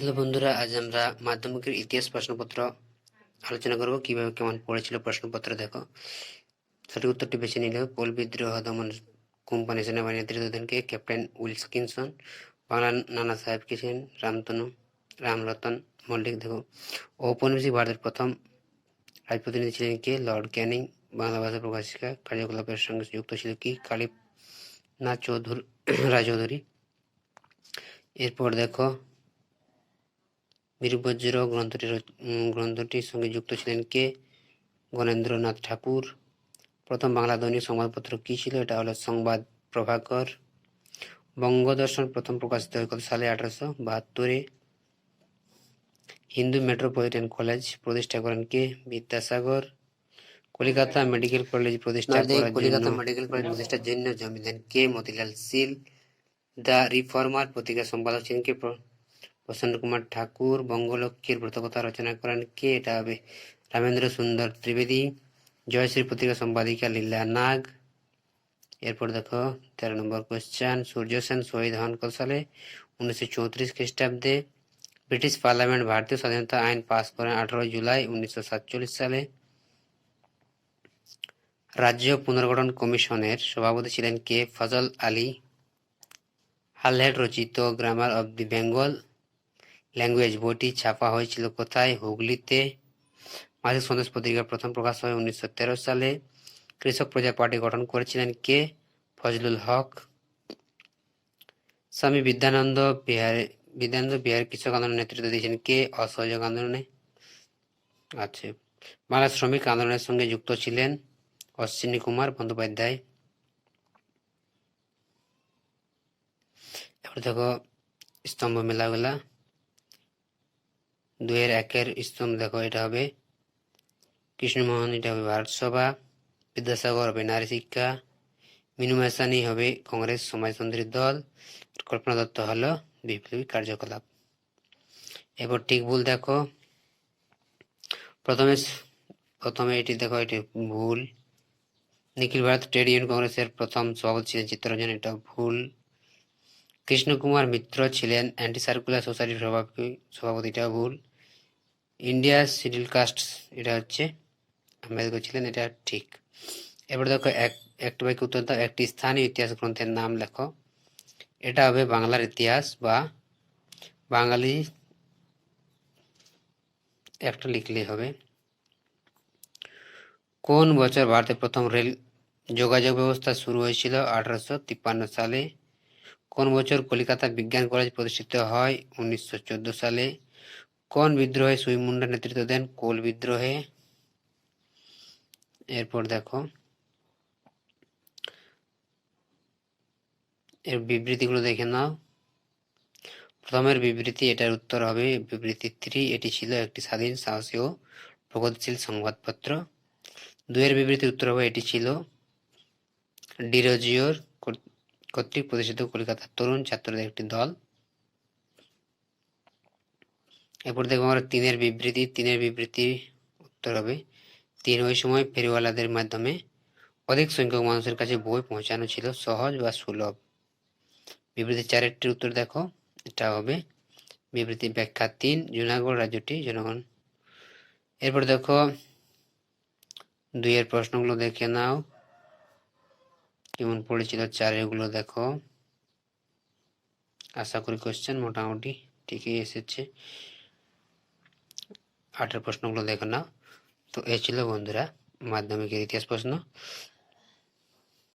Hello বন্ধুরা, আজ আমরা মাধ্যমিকের ইতিহাস প্রশ্নপত্র আলোচনা করব। কীভাবে কেমন পড়েছিল প্রশ্নপত্র দেখো। সঠিক উত্তরটি বেছে নিলে পোল বিদ্রোহ, দমন কোম্পানি, সেনাবাহিনী নেতৃত্বদানকে ক্যাপ্টেন উইলসকিনসন, বাংলা নানা সাহেব কে ছিলেন? রামতনু, রামরতন মল্লিক। দেখো, ঔপনিবেশিক ভারতের প্রথম রাজপ্রতিনিধি ছিলেন কে? লর্ড ক্যানিং। বাংলা ভাষা প্রকাশিকা কার্যকলাপের সঙ্গে যুক্ত ছিল কি? কালীনাথ চৌধুরী, রায়চৌধুরী। এরপর দেখো বীরবজ্র গ্রন্থটির গ্রন্থটির সঙ্গে যুক্ত ছিলেন কে? গণেন্দ্রনাথ ঠাকুর। প্রথম বাংলা দৈনিক সংবাদপত্র কী ছিল? এটা হলো সংবাদ প্রভাকর। বঙ্গদর্শন প্রথম প্রকাশিত হয় কত সালে আঠারোশো বাহাত্তরে। হিন্দু মেট্রোপলিটন কলেজ প্রতিষ্ঠা করেন কে? বিদ্যাসাগর। কলিকাতা মেডিকেল কলেজ প্রতিষ্ঠা কলিকাতা মেডিকেল কলেজ প্রতিষ্ঠার জন্য জমি দেন কে? মতিলাল সিল। দ্য রিফর্মার পত্রিকা সম্পাদক ছিলেন কে? প্রসন্ন কুমার ঠাকুর বঙ্গলক্ষ্মীর ব্রতকথা রচনা করেন কে? এটা হবে রামেন্দ্র সুন্দর ত্রিবেদী, জয়শ্রী পত্রিকা সম্পাদিকা লীলা নাগ। এরপর দেখো, তেরো নম্বর কোশ্চেন সূর্য সেন শহীদ হন কত সালে? উনিশশো চৌত্রিশ খ্রিস্টাব্দে। ব্রিটিশ পার্লামেন্ট ভারতীয় স্বাধীনতা আইন পাস করেন আঠারো জুলাই উনিশশো সাতচল্লিশ সালে। রাজ্য পুনর্গঠন কমিশনের সভাপতি ছিলেন কে? ফজল আলী। হালহেড রচিত grammar of the Bengal language বইটি ছাপা হয়েছিল কোথায়? হুগলিতে। মাসিক সন্দেশ পত্রিকার প্রথম প্রকাশ হয় উনিশশো তেরো সালে। কৃষক প্রজা পার্টি গঠন করেছিলেন কে? ফজলুল হক। স্বামী বিদ্যানন্দ বিহার বিদ্যানন্দ বিহার কৃষক আন্দোলনের নেতৃত্ব দিয়েছেন কে? অসহযোগ আন্দোলনে। আচ্ছা। বাংলা শ্রমিক আন্দোলনের সঙ্গে যুক্ত ছিলেন অশ্বিনী কুমার বন্দ্যোপাধ্যায়। এবার দেখো স্তম্ভ মেলাগুলা। দুয়ের একের স্তম্ভ দেখো, এটা হবে কৃষ্ণমোহন এটা হবে ভারত সভা, বিদ্যাসাগর হবে নারী শিক্ষা মিনু মেসানি হবে কংগ্রেস সমাজতন্ত্রী দল, কল্পনা দত্ত হলো বিপ্লবী কার্যকলাপ। এরপর ঠিক ভুল দেখো, প্রথমে প্রথমে এটি দেখো, এটি ভুল। নিখিল ভারত ট্রেড ইউনিয়ন কংগ্রেসের প্রথম সভাপতি ছিলেন চিত্তরঞ্জন এটা ভুল। কৃষ্ণকুমার মিত্র ছিলেন অ্যান্টি সার্কুলার সোসাইটির সভাপতি সভাপতিটা ভুল। ইন্ডিয়া শিডিউল কাস্ট এটা হচ্ছে। আম্বেদকর ছিলেন এটা ঠিক। এবার দেখো এক একটা বাক্য উত্তর দাও। একটি স্থানীয় ইতিহাস গ্রন্থের নাম লেখো। এটা হবে বাংলার ইতিহাস বা বাঙালি একটা লিখলেই হবে। কোন বছর ভারতে প্রথম রেল যোগাযোগ ব্যবস্থা শুরু হয়েছিল? আঠারোশো তিপ্পান্ন সালে। কোন বছর কলিকাতা বিজ্ঞান কলেজ প্রতিষ্ঠিত হয়? উনিশশো চোদ্দ সালে। কোন বিদ্রোহে সুই মুন্ডা নেতৃত্ব দেন? কোল বিদ্রোহে। এরপর দেখো। এর বিবৃতিগুলো দেখে নাও। প্রথমের বিবৃতি, এটার উত্তর হবে বিবৃতি থ্রি। এটি ছিল একটি স্বাধীন, সাহসী ও প্রগতিশীল সংবাদপত্র। দুয়ের বিবৃতির উত্তর হবে, এটি ছিল ডিরোজিওর কর্ত- কর্তৃক প্রতিষ্ঠিত কলকাতার তরুণ ছাত্রদের একটি দল। এরপর দেখব আমরা তিনের বিবৃতি তিনের বিবৃতি উত্তর হবে। তিন ওই সময় ফেরিওয়ালাদের মাধ্যমে অধিক সংখ্যক মানুষের কাছে বই পৌঁছানো ছিল সহজ বা সুলভ। বিবৃতি চারেরটির উত্তর দেখো, এটা হবে। বিবৃতি ব্যাখ্যা তিন, জুনাগড় রাজ্যটি জনগণ। এরপর দেখো, দুইয়ের প্রশ্নগুলো দেখে নাও। কেমন পড়েছিল চারেরগুলো দেখো। আশা করি কোশ্চেন মোটামুটি ঠিকই এসেছে। আটের প্রশ্নগুলো দেখে নাও। তো এ ছিল বন্ধুরা মাধ্যমিকের ইতিহাস প্রশ্ন।